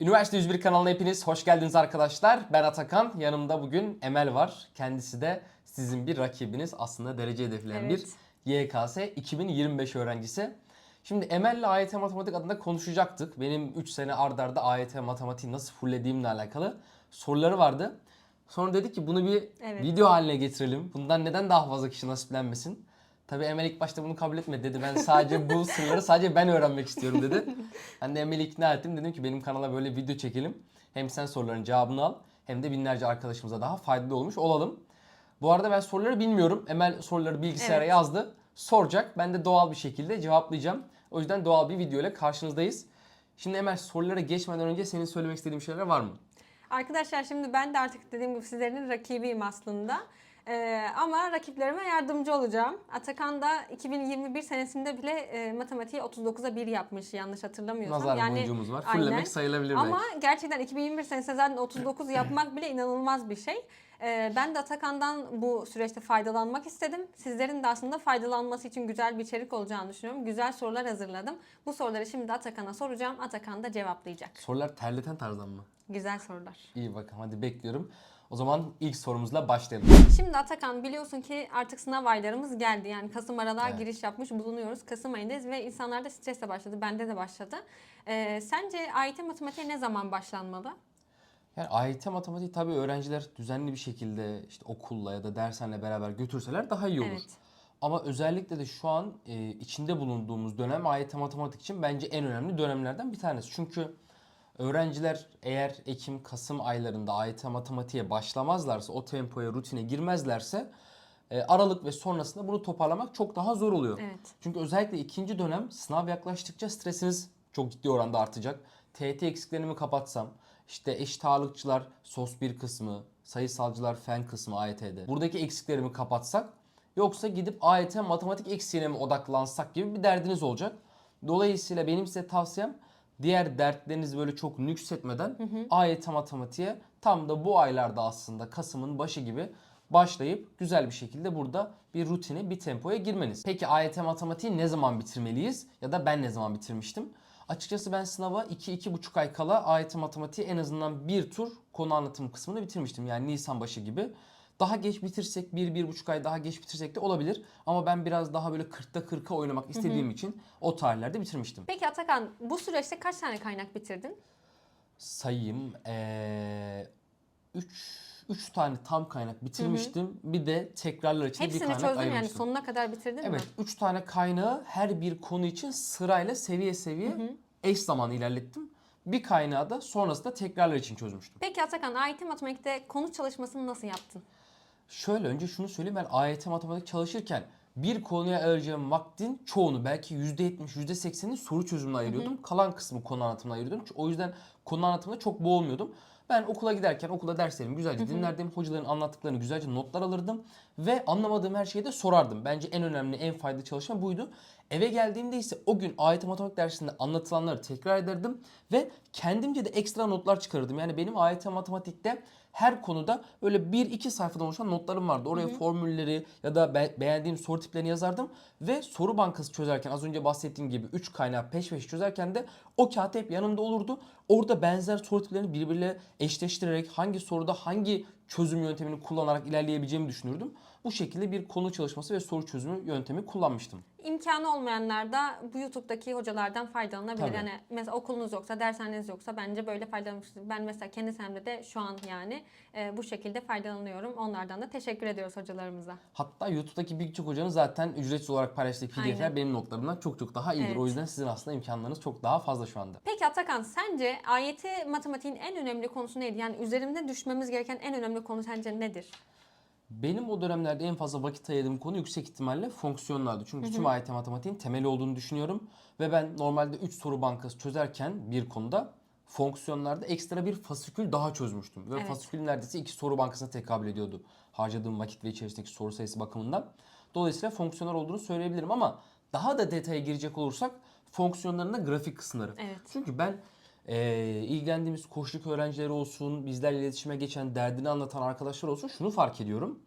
Üniversite 101 kanalına hepiniz hoş geldiniz arkadaşlar. Ben Atakan. Yanımda bugün Emel var. Kendisi de sizin bir rakibiniz. Aslında derece hedefleyen Evet. bir YKS 2025 öğrencisi. Şimdi Emel'le AYT Matematik adında konuşacaktık. Benim 3 sene ard arda AYT Matematiği nasıl fullediğimle alakalı soruları vardı. Sonra dedik ki bunu bir Evet. video haline getirelim. Bundan neden daha fazla kişi nasiplenmesin? Tabii Emel ilk başta bunu kabul etmedi dedi. Ben sadece bu sırları sadece ben öğrenmek istiyorum dedi. Ben de Emel'i ikna ettim. Dedim ki benim kanala böyle video çekelim. Hem sen soruların cevabını al hem de binlerce arkadaşımıza daha faydalı olmuş olalım. Bu arada ben soruları bilmiyorum. Emel soruları bilgisayara Evet. yazdı. Soracak. Ben de doğal bir şekilde cevaplayacağım. O yüzden doğal bir video ile karşınızdayız. Şimdi Emel sorulara geçmeden önce senin söylemek istediğin şeyler var mı? Arkadaşlar şimdi ben de artık dediğim gibi sizlerin rakibiyim aslında. Ee, ama rakiplerime yardımcı olacağım. Atakan da 2021 senesinde bile e, matematiği 39'a 1 yapmış yanlış hatırlamıyorsam. Nazar boncuğumuz var. Fullemek sayılabilir Ama belki. gerçekten 2021 senesinde zaten 39 yapmak bile inanılmaz bir şey. Ee, ben de Atakan'dan bu süreçte faydalanmak istedim. Sizlerin de aslında faydalanması için güzel bir içerik olacağını düşünüyorum. Güzel sorular hazırladım. Bu soruları şimdi Atakan'a soracağım. Atakan da cevaplayacak. Sorular terleten tarzdan mı? Güzel sorular. İyi bakalım hadi bekliyorum. O zaman ilk sorumuzla başlayalım. Şimdi Atakan biliyorsun ki artık sınav aylarımız geldi. Yani Kasım aralığa Evet. giriş yapmış bulunuyoruz. Kasım ayındayız ve insanlarda stresle başladı. Bende de başladı. Ee, sence AYT matematiğe ne zaman başlanmalı? Yani AYT matematik tabii öğrenciler düzenli bir şekilde işte okulla ya da dershaneye beraber götürseler daha iyi olur. Evet. Ama özellikle de şu an e, içinde bulunduğumuz dönem AYT matematik için bence en önemli dönemlerden bir tanesi. Çünkü öğrenciler eğer Ekim, Kasım aylarında AYT matematiğe başlamazlarsa, o tempoya, rutine girmezlerse e, Aralık ve sonrasında bunu toparlamak çok daha zor oluyor. Evet. Çünkü özellikle ikinci dönem sınav yaklaştıkça stresiniz çok ciddi oranda artacak. TET eksiklerini mi kapatsam, işte eşit ağırlıkçılar sos 1 kısmı, sayısalcılar fen kısmı AYT'de. Buradaki eksiklerimi kapatsak yoksa gidip AYT matematik eksiğine mi odaklansak gibi bir derdiniz olacak. Dolayısıyla benim size tavsiyem diğer dertlerinizi böyle çok nüksetmeden AYT matematiğe tam da bu aylarda aslında Kasım'ın başı gibi başlayıp güzel bir şekilde burada bir rutine, bir tempoya girmeniz. Peki AYT matematiği ne zaman bitirmeliyiz? Ya da ben ne zaman bitirmiştim? Açıkçası ben sınava 2-2,5 ay kala AYT matematiği en azından bir tur konu anlatım kısmını bitirmiştim. Yani Nisan başı gibi. Daha geç bitirsek, 1-1,5 ay daha geç bitirsek de olabilir. Ama ben biraz daha böyle 40'ta 40'a oynamak istediğim için o tarihlerde bitirmiştim. Peki Atakan bu süreçte kaç tane kaynak bitirdin? sayayım. 3 3 tane tam kaynak bitirmiştim. Bir de tekrarlar için bir Hepsini kaynak çözdün yani ayırmıştım. sonuna kadar bitirdin Evet, mi? 3 tane kaynağı her bir konu için sırayla seviye seviye eş zamanlı ilerlettim. Bir kaynağı da sonrasında tekrarlar için çözmüştüm. Peki Atakan AYT matematikte konu çalışmasını nasıl yaptın? Şöyle önce şunu söyleyeyim ben AYT matematik çalışırken bir konuya ayıracağım vaktin çoğunu belki %70, %80'ini soru çözümüne ayırıyordum. Kalan kısmı konu anlatımına ayırıyordum. O yüzden konu anlatımında çok boğulmuyordum. Ben okula giderken okulda derslerimi güzelce dinlerdim. Hocaların anlattıklarını güzelce notlar alırdım. Ve anlamadığım her şeyi de sorardım. Bence en önemli, en faydalı çalışma buydu. Eve geldiğimde ise o gün AYT matematik dersinde anlatılanları tekrar ederdim. Ve kendimce de ekstra notlar çıkarırdım. Yani benim AYT matematikte her konuda öyle 1-2 sayfadan oluşan notlarım vardı. Oraya formülleri ya da be- beğendiğim soru tiplerini yazardım. Ve soru bankası çözerken az önce bahsettiğim gibi 3 kaynağı peş peşe çözerken de o kağıt hep yanımda olurdu. Orada benzer soru tiplerini birbiriyle eşleştirerek hangi soruda hangi çözüm yöntemini kullanarak ilerleyebileceğimi düşünürdüm. Bu şekilde bir konu çalışması ve soru çözümü yöntemi kullanmıştım. İmkanı olmayanlar da bu YouTube'daki hocalardan faydalanabilir. Tabii. Yani mesela okulunuz yoksa, dershaneniz yoksa bence böyle faydalanmışsınız. Ben mesela kendi senemde de şu an yani e, bu şekilde faydalanıyorum. Onlardan da teşekkür ediyoruz hocalarımıza. Hatta YouTube'daki birçok hocanın zaten ücretsiz olarak paylaştığı PDF'ler Aynen. benim notlarımdan çok çok daha iyidir. Evet. O yüzden sizin aslında imkanlarınız çok daha fazla şu anda. Peki Atakan sence AYT matematiğin en önemli konusu neydi? Yani üzerinde düşmemiz gereken en önemli konu sence nedir? Benim o dönemlerde en fazla vakit ayırdığım konu yüksek ihtimalle fonksiyonlardı. Çünkü tüm AYT matematiğin temeli olduğunu düşünüyorum. Ve ben normalde 3 soru bankası çözerken bir konuda fonksiyonlarda ekstra bir fasikül daha çözmüştüm. Ve Evet. fasikül neredeyse 2 soru bankasına tekabül ediyordu. Harcadığım vakit ve içerisindeki soru sayısı bakımından. Dolayısıyla fonksiyonlar olduğunu söyleyebilirim ama daha da detaya girecek olursak fonksiyonların da grafik kısımları. Evet. Çünkü ben eee ilgilendiğimiz koçluk öğrencileri olsun, bizlerle iletişime geçen, derdini anlatan arkadaşlar olsun şunu fark ediyorum.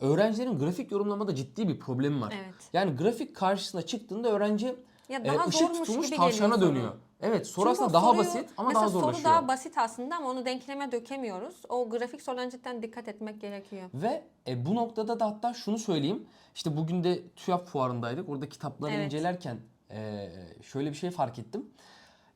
Öğrencilerin grafik yorumlamada ciddi bir problemi var. Evet. Yani grafik karşısına çıktığında öğrenci Ya e, daha ışık zormuş tutulmuş gibi tavşana dönüyor. Evet soru Çünkü aslında o daha soruyu- basit ama mesela daha zorlaşıyor. soru daha basit aslında ama onu denkleme dökemiyoruz. O grafik sorularına cidden dikkat etmek gerekiyor. Ve e, bu noktada da hatta şunu söyleyeyim. İşte bugün de TÜYAP fuarındaydık. Orada kitapları Evet. incelerken e, şöyle bir şey fark ettim.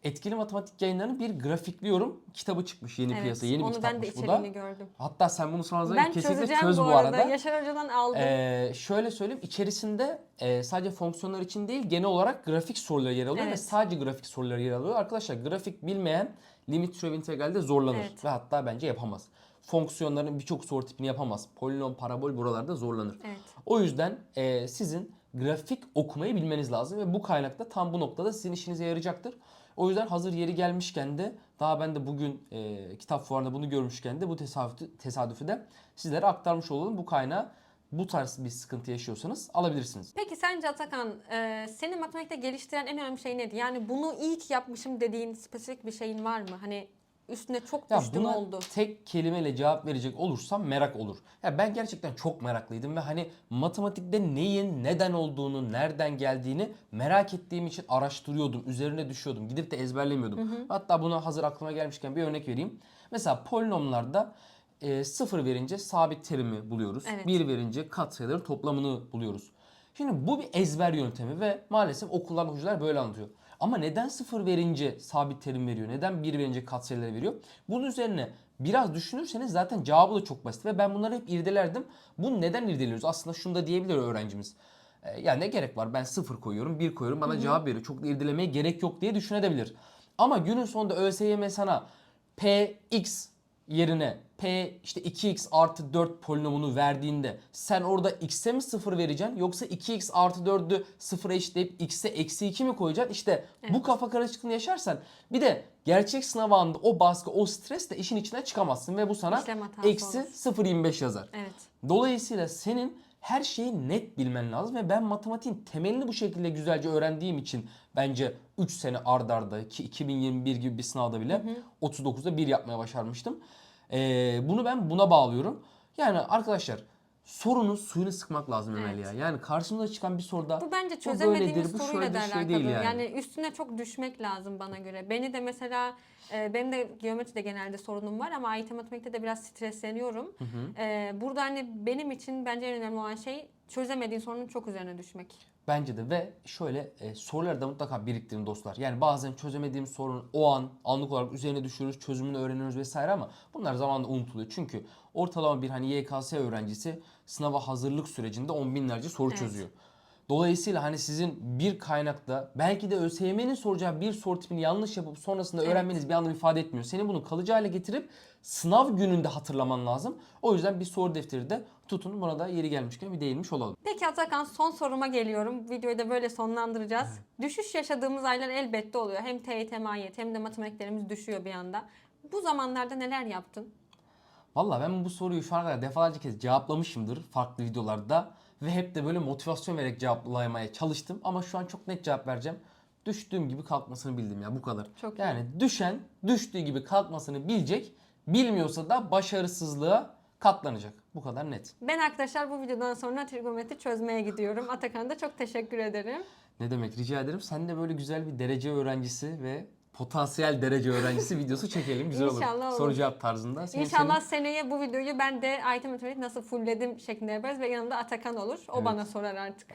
Etkili matematik yayınlarının bir grafikliyorum kitabı çıkmış yeni evet. piyasa. Yeni bir onu ben de kitapmış bu da. içeriğini gördüm. Hatta sen bunu sonra Ben kesinlikle çöz bu arada. arada. Yaşar Hoca'dan aldım. Ee, şöyle söyleyeyim içerisinde e, sadece fonksiyonlar için değil genel olarak grafik soruları yer alıyor ve Evet. sadece grafik soruları yer alıyor. Arkadaşlar grafik bilmeyen limit türev integralde zorlanır Evet. ve hatta bence yapamaz. Fonksiyonların birçok soru tipini yapamaz. Polinom, parabol buralarda zorlanır. Evet. O yüzden e, sizin grafik okumayı bilmeniz lazım ve bu kaynakta tam bu noktada sizin işinize yarayacaktır. O yüzden hazır yeri gelmişken de daha ben de bugün e, kitap fuarında bunu görmüşken de bu tesadüfü, tesadüfü de sizlere aktarmış olalım. Bu kaynağı bu tarz bir sıkıntı yaşıyorsanız alabilirsiniz. Peki sence Atakan e, seni matematikte geliştiren en önemli şey nedir? Yani bunu iyi ki yapmışım dediğin spesifik bir şeyin var mı? Hani üstüne çok Ya düştüm buna oldu. tek kelimeyle cevap verecek olursam merak olur. Ya ben gerçekten çok meraklıydım ve hani matematikte neyin neden olduğunu, nereden geldiğini merak ettiğim için araştırıyordum, üzerine düşüyordum. Gidip de ezberlemiyordum. Hatta buna hazır aklıma gelmişken bir örnek vereyim. Mesela polinomlarda e, sıfır verince sabit terimi buluyoruz. Evet. Bir verince katsayıların toplamını buluyoruz. Şimdi bu bir ezber yöntemi ve maalesef okullarda hocalar böyle anlatıyor. Ama neden sıfır verince sabit terim veriyor? Neden bir verince katsayıları veriyor? Bunun üzerine biraz düşünürseniz zaten cevabı da çok basit ve ben bunları hep irdelerdim. Bunu neden irdeliyoruz? Aslında şunu da diyebilir öğrencimiz. E, ya ne gerek var? Ben sıfır koyuyorum, bir koyuyorum bana cevap veriyor. Çok da irdelemeye gerek yok diye düşünebilir. Ama günün sonunda ÖSYM sana px yerine p işte 2x artı 4 polinomunu verdiğinde sen orada x'e mi 0 vereceksin yoksa 2x artı 4'ü 0'a eşitleyip x'e eksi 2 mi koyacaksın? İşte bu kafa karışıklığını yaşarsan bir de gerçek sınav anında o baskı o stres de işin içine çıkamazsın ve bu sana eksi olur. 0.25 yazar. Evet. Dolayısıyla senin her şeyi net bilmen lazım ve ben matematiğin temelini bu şekilde güzelce öğrendiğim için bence 3 sene ard arda ki 2021 gibi bir sınavda bile 39'da 1 yapmaya başarmıştım. Ee, bunu ben buna bağlıyorum. Yani arkadaşlar sorunun suyunu sıkmak lazım Emel Evet. ya. Yani karşımıza çıkan bir soruda Bu bence bu çözemediğimiz böyledir, bu soruyla şöyle da bir alakalı. şey değil yani. yani. üstüne çok düşmek lazım bana göre. Beni de mesela e, benim de geometride genelde sorunum var ama AYT matematikte de biraz stresleniyorum. E, burada hani benim için bence en önemli olan şey çözemediğin sorunun çok üzerine düşmek. Bence de ve şöyle e, soruları da mutlaka biriktirin dostlar. Yani bazen çözemediğimiz sorun o an anlık olarak üzerine düşüyoruz, çözümünü öğreniyoruz vesaire ama bunlar zamanla unutuluyor. Çünkü ortalama bir hani YKS öğrencisi sınava hazırlık sürecinde on binlerce soru Evet. çözüyor. Dolayısıyla hani sizin bir kaynakta belki de ÖSYM'nin soracağı bir soru tipini yanlış yapıp sonrasında Evet. öğrenmeniz bir anlam ifade etmiyor. Senin bunu kalıcı hale getirip sınav gününde hatırlaman lazım. O yüzden bir soru defteri de tutun. Buna da yeri gelmişken bir değinmiş olalım. Peki Atakan son soruma geliyorum. Videoyu da böyle sonlandıracağız. Düşüş yaşadığımız aylar elbette oluyor. Hem TYT, MAYT hem de matematiklerimiz düşüyor bir anda. Bu zamanlarda neler yaptın? Valla ben bu soruyu şu ana kadar defalarca kez cevaplamışımdır farklı videolarda. Ve hep de böyle motivasyon vererek cevaplamaya çalıştım. Ama şu an çok net cevap vereceğim. Düştüğüm gibi kalkmasını bildim ya bu kadar. Çok iyi. yani düşen düştüğü gibi kalkmasını bilecek. Bilmiyorsa da başarısızlığa katlanacak. Bu kadar net. Ben arkadaşlar bu videodan sonra trigonometri çözmeye gidiyorum. Atakan da çok teşekkür ederim. Ne demek rica ederim. Sen de böyle güzel bir derece öğrencisi ve potansiyel derece öğrencisi videosu çekelim. Güzel olur. İnşallah olur. Soru cevap tarzında. Senin- İnşallah seneye bu videoyu ben de IT matematik nasıl fullledim şeklinde yaparız ve yanımda Atakan olur. O Evet. bana sorar artık.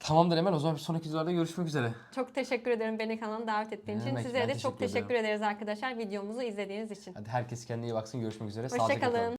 Tamamdır Emel. O zaman bir sonraki videolarda görüşmek üzere. Çok teşekkür ederim beni kanalına davet ettiğin için. Sizlere de çok teşekkür ederim. teşekkür ederiz arkadaşlar videomuzu izlediğiniz için. Hadi herkes kendine iyi baksın. Görüşmek üzere. Hoşçakalın.